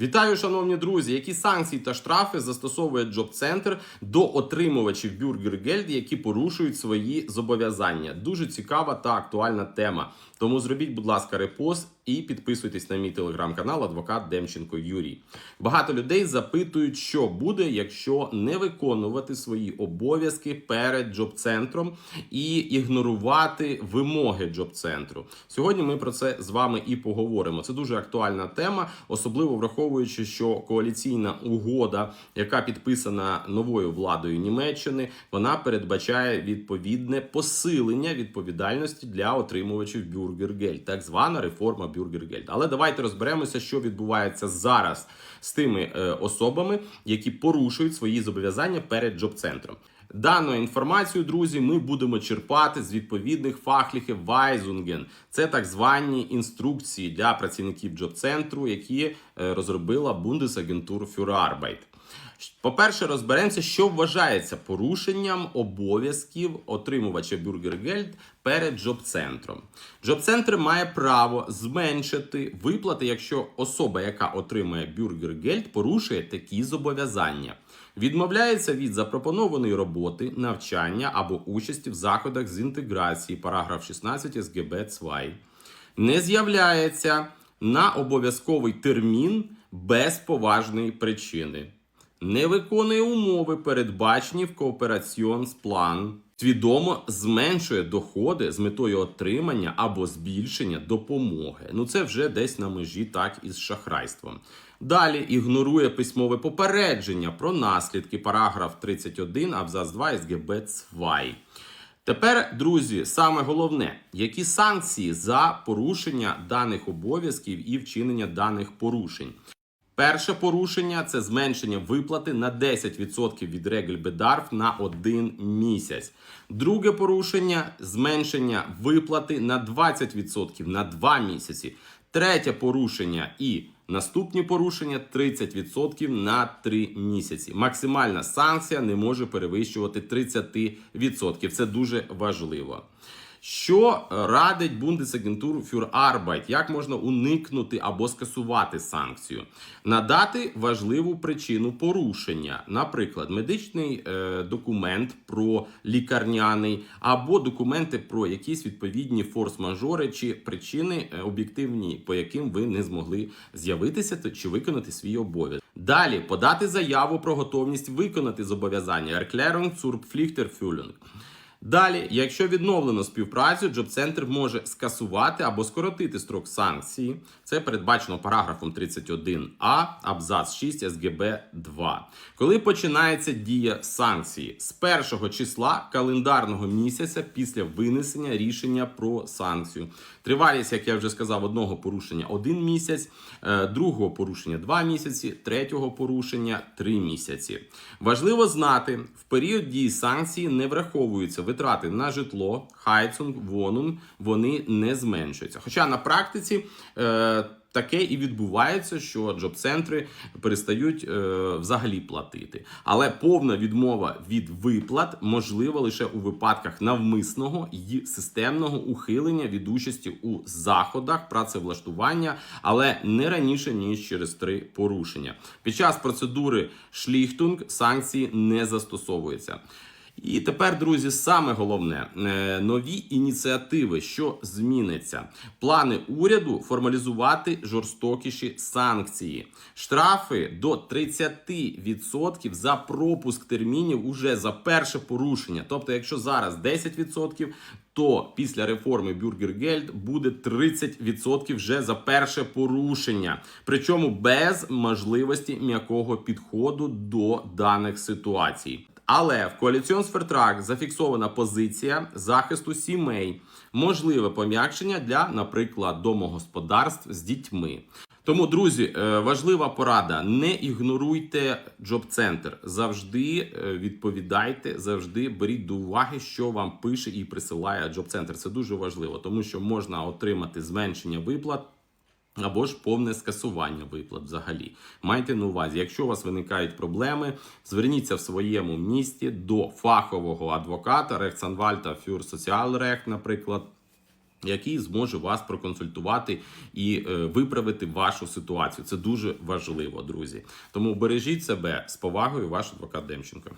Вітаю, шановні друзі! Які санкції та штрафи застосовує Джоб-центр до отримувачів бюргергельд, які порушують свої зобов'язання? Дуже цікава та актуальна тема. Тому зробіть, будь ласка, репост і підписуйтесь на мій телеграм-канал Адвокат Демченко Юрій. Багато людей запитують, що буде, якщо не виконувати свої обов'язки перед Джоб-центром і ігнорувати вимоги Джоб-центру. Сьогодні ми про це з вами і поговоримо. Це дуже актуальна тема, особливо враховуючи, що коаліційна угода, яка підписана новою владою Німеччини, вона передбачає відповідне посилення відповідальності для отримувачів бюргергельд, так звана реформа бюргергельд. Але давайте розберемося, що відбувається зараз з тими е, особами, які порушують свої зобов'язання перед джоб-центром. Дану інформацію, друзі, ми будемо черпати з відповідних фахліхів Вайзунген. Це так звані інструкції для працівників джоб-центру, які е, розробила Бундесагентур Arbeit. По-перше, розберемося, що вважається порушенням обов'язків отримувача бюргергельд перед джоб-центром. Джоб-центр має право зменшити виплати, якщо особа, яка отримує бюргергельд, порушує такі зобов'язання. Відмовляється від запропонованої роботи, навчання або участі в заходах з інтеграції, параграф 16 СГБ ЦВАЙ. Не з'являється на обов'язковий термін без поважної причини. Не виконує умови, передбачені в коопераціонс-план, свідомо зменшує доходи з метою отримання або збільшення допомоги. Ну це вже десь на межі так із шахрайством. Далі ігнорує письмове попередження про наслідки, параграф 31, абзац 2 СГБ ЦВАЙ. Тепер, друзі, саме головне, які санкції за порушення даних обов'язків і вчинення даних порушень. Перше порушення це зменшення виплати на 10% від Регельбедарф на один місяць. Друге порушення зменшення виплати на 20% на 2 місяці. Третє порушення і наступні порушення 30% на 3 місяці. Максимальна санкція не може перевищувати 30%. Це дуже важливо. Що радить Bundesagentur für Arbeit? Як можна уникнути або скасувати санкцію? Надати важливу причину порушення, наприклад, медичний е, документ про лікарняний, або документи про якісь відповідні форс-мажори чи причини е, об'єктивні, по яким ви не змогли з'явитися чи виконати свій обов'язок. Далі подати заяву про готовність виконати зобов'язання Erklärung zur Pflichterfüllung. Далі, якщо відновлено співпрацю, Джоб-центр може скасувати або скоротити строк санкції. Це передбачено параграфом 31а, абзац 6 СГБ 2. Коли починається дія санкції з першого числа календарного місяця після винесення рішення про санкцію. Тривалість, як я вже сказав, одного порушення один місяць, е, другого порушення два місяці, третього порушення три місяці. Важливо знати, в період дії санкції не враховуються витрати на житло, хайцунг, вонунг, вони не зменшуються. Хоча на практиці. Е, Таке і відбувається, що джоб-центри перестають е, взагалі платити. Але повна відмова від виплат можлива лише у випадках навмисного і системного ухилення від участі у заходах працевлаштування, але не раніше ніж через три порушення. Під час процедури шліхтунг санкції не застосовуються. І тепер, друзі, саме головне е, нові ініціативи, що зміниться. Плани уряду формалізувати жорстокіші санкції, штрафи до 30% за пропуск термінів уже за перше порушення. Тобто, якщо зараз 10%, то після реформи Бюргергельд буде 30% вже за перше порушення, причому без можливості м'якого підходу до даних ситуацій. Але в коаліціонсфертрак зафіксована позиція захисту сімей, можливе пом'якшення для, наприклад, домогосподарств з дітьми. Тому, друзі, е, важлива порада: не ігноруйте джоб-центр. Завжди е, відповідайте, завжди беріть до уваги, що вам пише і присилає джоб-центр. Це дуже важливо, тому що можна отримати зменшення виплат. Або ж повне скасування виплат взагалі. Майте на увазі, якщо у вас виникають проблеми, зверніться в своєму місті до фахового адвоката Рехтсанвальта Фюр Соціалреcht, наприклад. який зможе вас проконсультувати і е, виправити вашу ситуацію. Це дуже важливо, друзі. Тому бережіть себе з повагою, ваш адвокат Демченко.